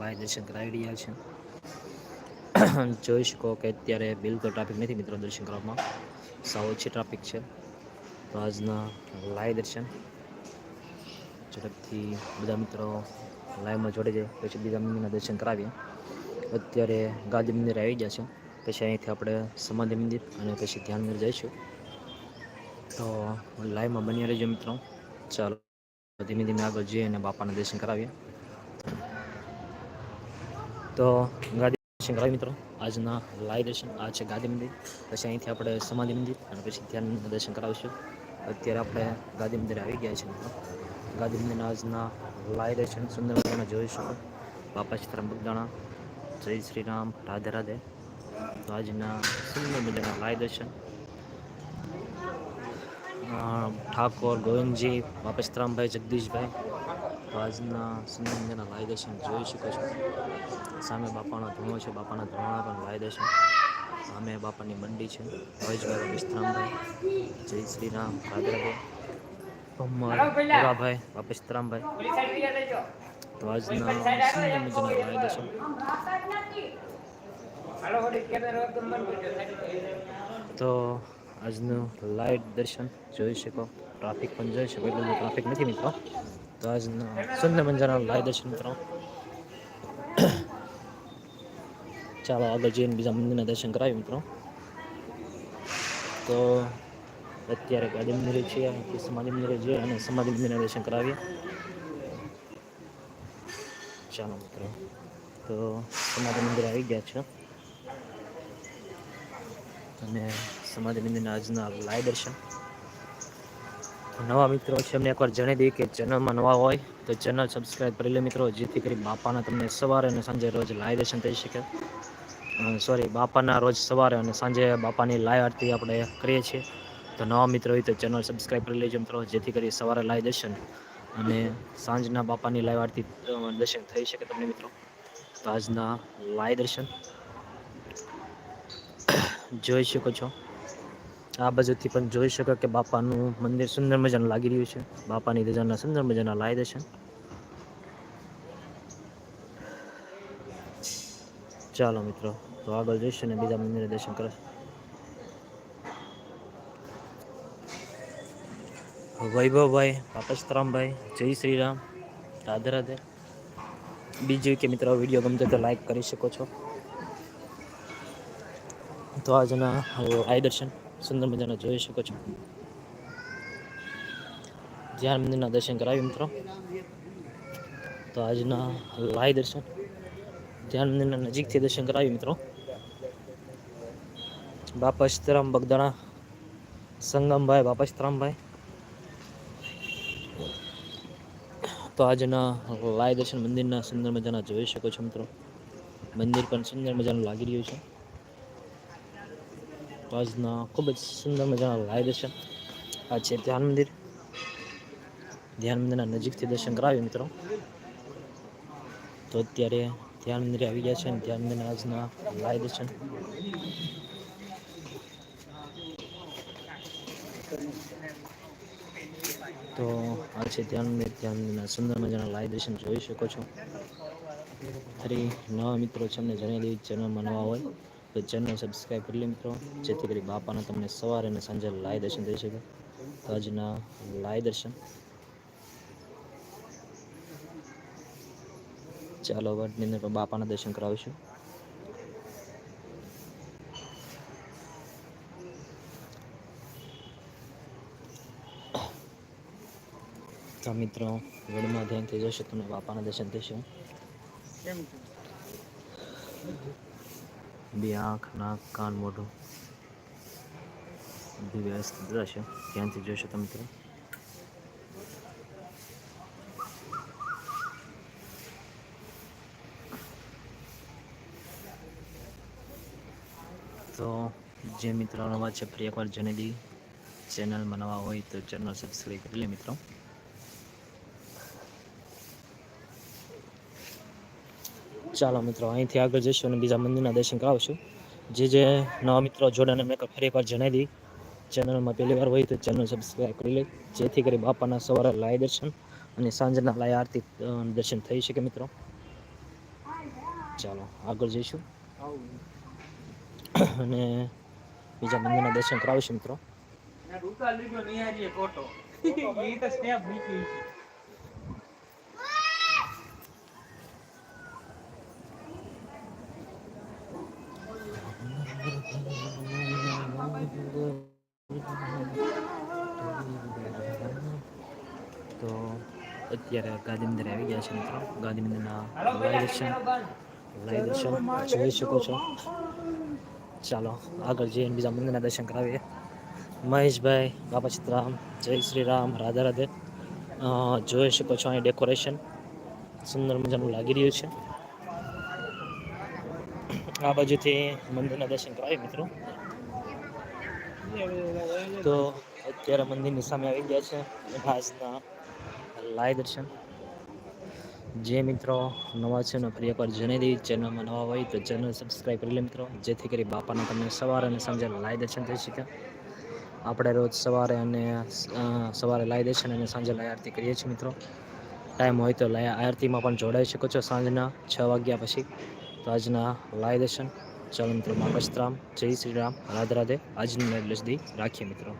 Live દર્શન કરાવી રહ્યા છે. જોઈ શકો કે અત્યારે બિલકુલ ટ્રાફિક નથી મિત્રો દર્શન કરવામાં. સાવ ઓછી ટ્રાફિક છે. તો આજના લાય દર્શન. ઝડપથી બધા મિત્રો લાઈવમાં જોડે જાય. પછી બીજા મંદિરના દર્શન કરાવીએ. અત્યારે ગાંધી મંદિર આવી ગયા છે. પછી અહીંથી આપણે સમાધિ મંદિર અને પછી ધ્યાન મંદિર જઈશું. તો લાઈવમાં બની રહેજો મિત્રો. ચાલો, ધીમે ધીમે આગળ જઈએ અને બાપાના દર્શન કરાવીએ. તો ગાદી દર્શન કરાવી મિત્રો. આજના લાઈ દર્શન, આ છે ગાદી મંદિર. પછી અહીંથી આપણે સમાધિ મંદિર અને પછી ધ્યાન દર્શન કરાવીશું. અત્યારે આપણે ગાદી મંદિર આવી ગયા છે મિત્રો. ગાદી મંદિરના આજના લાઈ દર્શન સુંદર મજાના જોઈ શકો બાપા શ્રી ત્રંબકદાણા જય શ્રી રામ રાધે રાધે. તો આજના સુંદર મજાના લાઈ દર્શન. ઠાકોર, ગોવિંદજી બાપસ્તરામભાઈ જગદીશભાઈ. તો આજના સુંદર મજાના લાઈવ દર્શન જોઈ શકો છો. સામે બાપાનો ધૂણો છે, બાપાના ધૂણા પણ લાઈવ દર્શન. સામે બાપાની મંડી છે હવેશભાઈ વિસ્તરામભાઈ જય શ્રી રામ ભોરાભાઈ બાપસ્તરામભાઈ તો આજના સુંદર મજાના લાઈવ દર્શન. તો આજનું લાઇટ દર્શન જોઈ શકો. ટ્રાફિક પણ જોઈ શકો, એટલું ટ્રાફિક નથી મિત્રો. તો આજનું સુંદર મજાના લાઇટ દર્શન મિત્રો ચાલો આગળ જઈને બીજા મંદિરના દર્શન કરાવીએ મિત્રો. તો અત્યારે ગાંધી મંદિરે છીએ સમાધિ મંદિરે જઈએ અને સમાધિ મંદિરના દર્શન કરાવીએ. ચાલો મિત્રો. તો સમાધિ મંદિર આવી ગયા છે. અને સમાધિ મંદિરના આજના લાઈવ દર્શન. નવા મિત્રો છે, એમને એકવાર જણાવી દઈએ કે ચેનલમાં નવા હોય તો ચેનલ સબસ્ક્રાઈબ કરી લે મિત્રો, જેથી કરી બાપાના તમને સવારે અને સાંજે રોજ લાઈવ દર્શન થઈ શકે. સોરી બાપાના રોજ સવારે અને સાંજે બાપાની લાઈવ આરતી આપણે કરીએ છીએ. તો નવા મિત્રો હોય તો ચેનલ સબસ્ક્રાઈબ કરી લેજો મિત્રો, જેથી કરી સવારે લાઈવ દર્શન અને સાંજના બાપાની લાઈવ આરતી દર્શન થઈ શકે તમને મિત્રો. તો આજના લાઈવ દર્શન. જોઈ શકો છો. આ બાજુથી પણ જોઈ શકો કે બાપાનું મંદિર સુંદર મજાનું લાગી રહ્યું છે. બાપાની ધજાના સુંદર મજાના લાય છે ચાલો મિત્રો, તો આગળ જઈશું ને બીજા મંદિરે દર્શન કરે વૈભવભાઈ, પાપસ્તરામભાઈ, જય શ્રી રામ રાધે રાધે. બીજું કે મિત્રો, વીડિયો ગમતો તો લાઈક કરી શકો છો. તો આજના આઈ દર્શન સુંદર મજાના જોઈ શકો છો. ધ્યાન મંદિરના દર્શન કરાવી મિત્રો. તો આજના લાઈ દર્શન ધ્યાન મંદિરના નજીકથી દર્શન કરાવી મિત્રો. બાપા સીતારામ બગદાણા, સંગમભાઈ, બાપા સીતારામભાઈ. તો આજના લાય દર્શન મંદિરના સુંદર મજાના જોઈ શકો છો મિત્રો. મંદિર પણ સુંદર મજાનું લાગી રહ્યું છે. તો આજના ખૂબ જ સુંદર મજાના લાય દર્શન. આ છે ધ્યાન મંદિર. ધ્યાન મંદિરના નજીકથી દર્શન કરાવ્યું મિત્રો. તો અત્યારે ધ્યાન મંદિરે આવી ગયા છે અને ધ્યાન મંદિરના આજના લાય દર્શન. તો આ છે ધ્યાન મંદિર. ધ્યાન મંદિરના સુંદર મજાના લાય દર્શન જોઈ શકો છો. ફરી નવા મિત્રો. છે અમને જણાવી દેવી ચેનલમાં નવા હોય તો ચેનલ સબસ્ક્રાઈબ કરી લે મિત્રો. જેથી કરી બાપાના તમને સવારે અને સાંજે લાય દર્શન થઈ શકે. તો આજના લાય દર્શન. ચાલો વડની અંદર બાપાના દર્શન કરાવીશું. તો મિત્રો, વડમાં ધ્યાનથી જશે, તમને બાપાના દર્શન થશે. બે આંખ, નાક, કાન મોઢું. બધું વ્યવસ્થિત રહેશે ધ્યાનથી જોશો તમે મિત્રો તો જે મિત્રો નવા છે ફરી એકવાર જણાવી દઈ ચેનલમાં નવા હોય તો ચેનલ સબસ્ક્રાઈબ કરી લે મિત્રો. ચાલો મિત્રો, અહીંથી આગળ જઈશું અને બીજા મંદિરના દર્શન કરાવશું. જે જે નવા મિત્રો જોડાને મેં ફરી એકવાર જણાવી દઈ ચેનલમાં પહેલી વાર હોય તો ચેનલ સબસ્ક્રાઈબ કરી લે. જેથી કરી બાપાના સવારે લાય દર્શન અને સાંજના લાય આરતી દર્શન થઈ શકે મિત્રો. ચાલો, આગળ જઈશું. અને બીજા મંદિરના દર્શન કરાવીશું મિત્રો. અત્યારે ગાંધી મંદિર આવી ગયા છે મિત્રો. ગાંધી મંદિરના લાઈવ દર્શન લાઈવ દર્શન જોઈ શકો છો. ચાલો, આગળ જઈને બીજા મંદિરના દર્શન કરાવીએ. મહેશભાઈ, બાપા ચિત્રામ જય શ્રી રામ, રાધા રાધે. જોઈ શકો છો અહીં ડેકોરેશન સુંદર મજાનું લાગી રહ્યું છે. આ બાજુથી મંદિરના દર્શન કરાવીએ મિત્રો. તો અત્યારે મંદિરની સામે આવી ગયા છે. આજના લાઈવ દર્શન. જે મિત્રો નવા છે ને ફરી એકવાર જણાવી દઈએ, ચેનલમાં નવા હોય તો ચેનલ સબસ્ક્રાઈબ કરી લે મિત્રો. જેથી કરી બાપાના તમને સવારે અને સાંજે લાય દર્શન થઈ શકે. આપણે રોજ સવારે અને સવારે લાય દર્શન અને સાંજે લાય આરતી કરીએ છીએ મિત્રો. ટાઈમ હોય તો લાય આરતીમાં પણ જોડાઈ શકો છો સાંજના છ વાગ્યા પછી. તો આજના લાય દર્શન. ચાલો મિત્રો બાપસ્તરામ જય શ્રી રામ. રાધે રાધે. આજની લાઈવ લસદી રાખીએ મિત્રો.